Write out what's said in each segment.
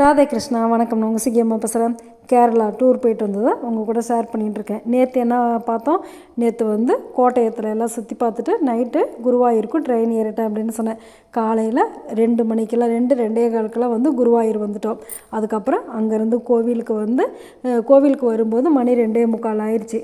ராதே கிருஷ்ணா வணக்கம். நான் உங்கள் சிக்கியம்மா பேசுகிறேன் கேரளா டூர் போயிட்டு வந்ததை உங்கள் கூட ஷேர் பண்ணிகிட்ருக்கேன் நேற்று என்ன பார்த்தோம்? நேற்று வந்து கோட்டயத்தில் எல்லாம் சுற்றி பார்த்துட்டு நைட்டு குருவாயூருக்கும் ட்ரெயின் ஏறிட்டேன் அப்படின்னு சொன்னேன். காலையில் ரெண்டு மணிக்கெல்லாம் ரெண்டு ரெண்டே காலுக்கெல்லாம் வந்து குருவாயூர் வந்துட்டோம். அதுக்கப்புறம் அங்கேருந்து கோவிலுக்கு வந்து கோவிலுக்கு வரும்போது மணி ரெண்டே முக்கால் ஆயிடுச்சு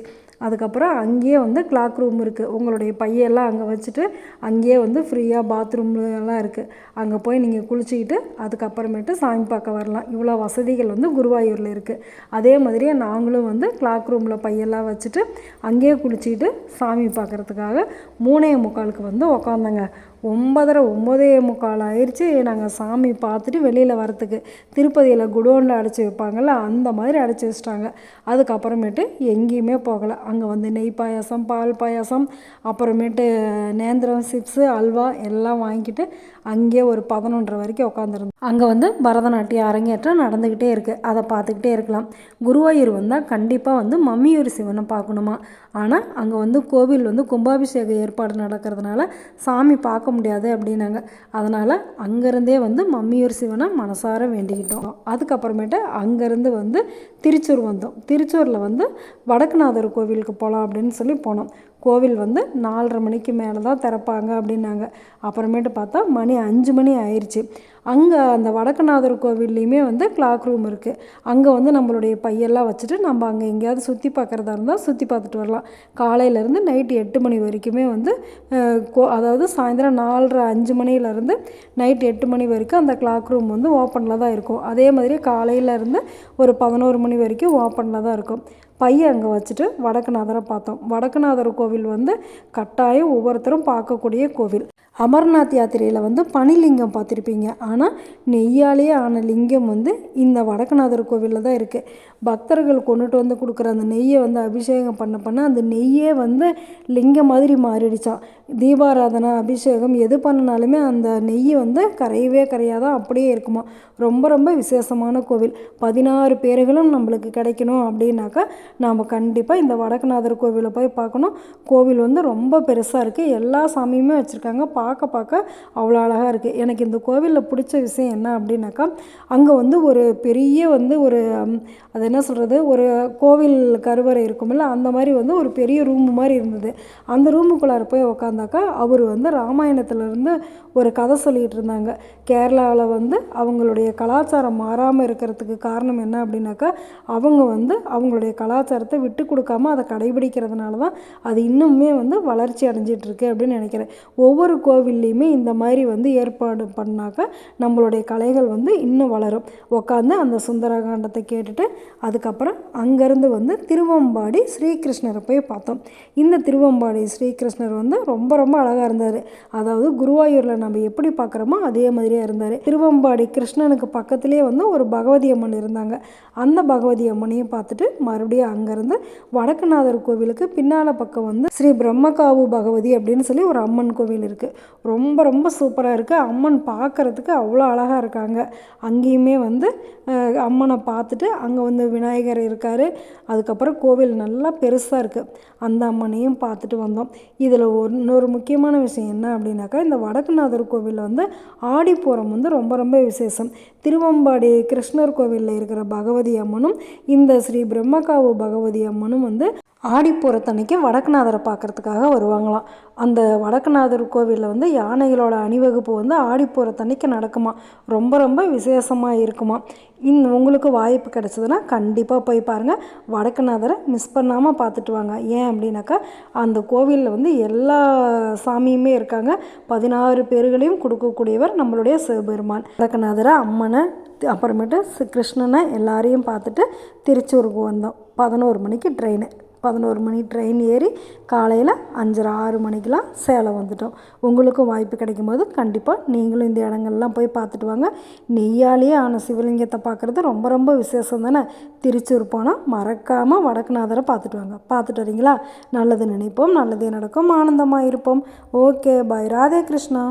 அதுக்கப்புறம் அங்கேயே வந்து கிளாக் ரூம் இருக்குது உங்களுடைய பையெல்லாம் அங்கே வச்சுட்டு அங்கேயே வந்து ஃப்ரீயாக பாத்ரூம் எல்லாம் இருக்குது அங்கே போய் நீங்கள் குளிச்சுக்கிட்டு அதுக்கப்புறமேட்டு சாமி பார்க்க வரலாம். இவ்வளோ வசதிகள் வந்து குருவாயூரில் இருக்குது அதே மாதிரியே நாங்களும் வந்து கிளாக் ரூமில் பையெல்லாம் வச்சுட்டு அங்கேயே குளிச்சுக்கிட்டு சாமி பார்க்குறதுக்காக மூணே முக்காலுக்கு வந்து உக்காந்தங்க. ஒன்பதரை ஒம்போதே முக்கால் ஆயிடுச்சு நாங்கள் சாமி பார்த்துட்டு வெளியில் வரத்துக்கு திருப்பதியில் குடோனில் அடைச்சி வைப்பாங்கள்ல அந்த மாதிரி அடைச்சி வச்சிட்டாங்க. அதுக்கப்புறமேட்டு எங்கேயுமே போகலை. அங்கே வந்து நெய் பாயாசம் பால் பாயாசம் அப்புறமேட்டு நேந்திரம் சிப்ஸு அல்வா எல்லாம் வாங்கிட்டு அங்கேயே ஒரு பதினொன்றரை வரைக்கும் உட்காந்துருந்தோம் அங்கே வந்து பரதநாட்டியம் அரங்கேற்றம் நடந்துக்கிட்டே இருக்குது அதை பார்த்துக்கிட்டே இருக்கலாம். குருவாயூர் வந்தால் கண்டிப்பாக வந்து மம்மியூர் சிவனை பார்க்கணுமா? ஆனால் அங்கே வந்து கோவில் வந்து கும்பாபிஷேக ஏற்பாடு நடக்கிறதுனால சாமி பார்க்க முடியாது அப்படின்னாங்க. அதனால் அங்கேருந்தே வந்து மம்மியூர் சிவனை மனசார வேண்டிக்கிட்டோம். அதுக்கப்புறமேட்டு அங்கேருந்து வந்து திருச்சூர் வந்தோம். திருச்சூரில் வந்து வடக்குநாதர் கோவிலுக்கு போகலாம் அப்படின்னு சொல்லி போனோம். கோவில் வந்து நாலரை மணிக்கு மேலே தான் திறப்பாங்க அப்படின்னாங்க. அப்புறமேட்டு பார்த்தா மணி அஞ்சு மணி ஆயிடுச்சு அங்கே அந்த வடக்குநாதர் கோவில்லையுமே வந்து கிளாக் ரூம் இருக்குது அங்கே வந்து நம்மளுடைய பையெல்லாம் வச்சுட்டு நம்ம அங்கே எங்கேயாவது சுற்றி பார்க்குறதா இருந்தால் சுற்றி பார்த்துட்டு வரலாம். காலையிலேருந்து நைட்டு எட்டு மணி வரைக்குமே வந்து கோ அதாவது சாயந்தரம் நாலரை அஞ்சு மணிலேருந்து நைட் எட்டு மணி வரைக்கும் அந்த கிளாக் ரூம் வந்து ஓப்பனில் தான் இருக்கும். அதே மாதிரி காலையிலேருந்து ஒரு பதினோரு மணி வரைக்கும் ஓப்பனில் தான் இருக்கும். பையை அங்கே வச்சுட்டு வடக்குநாதரை பார்த்தோம். வடக்குநாதர் கோவில் வந்து கட்டாயம் ஒவ்வொருத்தரும் பார்க்கக்கூடிய கோவில். அமர்நாத் யாத்திரையில் வந்து பனிலிங்கம் பார்த்துருப்பீங்க. ஆனால் நெய்யாலேயே ஆன லிங்கம் வந்து இந்த வடக்குநாதர் கோவிலில் தான் இருக்குது பக்தர்கள் கொண்டுட்டு வந்து கொடுக்குற அந்த நெய்யை வந்து அபிஷேகம் பண்ண பண்ண அந்த நெய்யே வந்து லிங்கம் மாதிரி மாறிடுச்சான் தீபாராதனை அபிஷேகம் எது பண்ணினாலுமே அந்த நெய் வந்து கரையவே கரையாதான் அப்படியே இருக்குமா ரொம்ப ரொம்ப விசேஷமான கோவில். பதினாறு பேர்களும் நம்மளுக்கு கிடைக்கணும் அப்படின்னாக்கா நாம் கண்டிப்பாக இந்த வடக்குநாதர் கோவிலை போய் பார்க்கணும். கோவில் வந்து ரொம்ப பெருசாக இருக்குது எல்லா சாமியுமே வச்சுருக்காங்க. பார்க்க பார்க்க அவ்வளோ அழகாக இருக்குது எனக்கு இந்த கோவிலில் பிடிச்ச விஷயம் என்ன அப்படின்னாக்கா அங்கே வந்து ஒரு பெரிய வந்து ஒரு அது என்ன சொல்கிறது ஒரு கோவில் கருவறை இருக்கும்ல அந்த மாதிரி வந்து ஒரு பெரிய ரூம் மாதிரி இருந்தது. அந்த ரூமுக்குள்ளார போய் உக்காந்தாக்கா அவர் வந்து ராமாயணத்துலேருந்து ஒரு கதை சொல்லிகிட்டு இருந்தாங்க. கேரளாவில் வந்து அவங்களுடைய கலாச்சாரம் மாறாமல் இருக்கிறதுக்கு காரணம் என்ன அப்படின்னாக்கா அவங்க வந்து அவங்களுடைய கலாச்சாரத்தை விட்டு கொடுக்காம அதை கடைபிடிக்கிறதுனால தான் அது இன்னுமே வந்து வளர்ச்சி அடைஞ்சிட்ருக்கு அப்படின்னு நினைக்கிறேன். ஒவ்வொரு கோவில்லையுமே இந்த மாதிரி வந்து ஏற்பாடு பண்ணாக்கா நம்மளுடைய கலைகள் வந்து இன்னும் வளரும். உட்காந்து அந்த சுந்தரகாண்டத்தை கேட்டுட்டு அதுக்கப்புறம் அங்கேருந்து வந்து திருவம்பாடி ஸ்ரீகிருஷ்ணரை போய் பார்த்தோம். இந்த திருவம்பாடி ஸ்ரீகிருஷ்ணர் வந்து ரொம்ப ரொம்ப அழகாக இருந்தார். அதாவது குருவாயூரில் நம்ம எப்படி பார்க்குறோமோ அதே மாதிரியே இருந்தார். திருவம்பாடி கிருஷ்ணனுக்கு பக்கத்துலேயே வந்து ஒரு பகவதி அம்மன் இருந்தாங்க. அந்த பகவதி அம்மனையும் பார்த்துட்டு மறுபடியும் அங்கேருந்து வடக்குநாதர் கோவிலுக்கு பின்னால் பக்கம் வந்து ஸ்ரீ பிரம்மகாவு பகவதி அப்படின்னு சொல்லி ஒரு அம்மன் கோவில் இருக்குது ரொம்ப ரொம்ப சூப்பராக இருக்குது அம்மன் பார்க்குறதுக்கு அவ்வளோ அழகாக இருக்காங்க. அங்கேயுமே வந்து அம்மனை பார்த்துட்டு அங்கே வந்து விநாயகர் இருக்கார். அதுக்கப்புறம் கோவில் நல்லா பெருசாக இருக்குது அந்த அம்மனையும் பார்த்துட்டு வந்தோம். இதில் இன்னொரு முக்கியமான விஷயம் என்ன அப்படின்னாக்கா இந்த வடக்குநாதர் கோவிலில் வந்து ஆடிப்பூரம் வந்து ரொம்ப ரொம்ப விசேஷம். திருவம்பாடி கிருஷ்ணர் கோவிலில் இருக்கிற பகவதி அம்மனும் இந்த ஸ்ரீ பிரம்மகாவு பகவதி அம்மனும் வந்து ஆடிப்பூரத்தன்னைக்கு வடக்குநாதரை பார்க்கறதுக்காக வருவாங்களாம். அந்த வடக்குநாதர் கோவிலில் வந்து யானைகளோட அணிவகுப்பு வந்து ஆடிப்போகிறத்தன்னைக்கு நடக்குமா? ரொம்ப ரொம்ப விசேஷமாக இருக்குமா? இந்த உங்களுக்கு வாய்ப்பு கிடச்சதுன்னா கண்டிப்பாக போய் பாருங்கள் வடக்குநாதரை மிஸ் பண்ணாமல் பார்த்துட்டு வாங்க. ஏன் அப்படின்னாக்கா அந்த கோவிலில் வந்து எல்லா சாமியுமே இருக்காங்க. பதினாறு பேர்களையும் கொடுக்கக்கூடியவர் நம்மளுடைய சிவபெருமான். வடக்குநாதரை அம்மனை அப்புறமேட்டு கிருஷ்ணனை எல்லாரையும் பார்த்துட்டு திருச்சூருக்கு வந்தோம். பதினோரு மணிக்கு ட்ரெயின் பதினோரு மணி ட்ரெயின் ஏறி காலையில் அஞ்சரை ஆறு மணிக்கெலாம் சேலம் வந்துட்டோம். உங்களுக்கும் வாய்ப்பு கிடைக்கும் போது கண்டிப்பாக நீங்களும் இந்த இடங்கள்லாம் போய் பார்த்துட்டு வாங்க. நெய்யாலேயே ஆன சிவலிங்கத்தை பார்க்குறது ரொம்ப ரொம்ப விசேஷம் தானே? திருச்சூர் போனால் மறக்காமல் வடக்குநாதரை பார்த்துட்டு வாங்க. பார்த்துட்டு வரீங்களா? நல்லது நினைப்போம் நல்லதே நடக்கும் ஆனந்தமாக இருப்போம். Okay bye Radhe Krishna.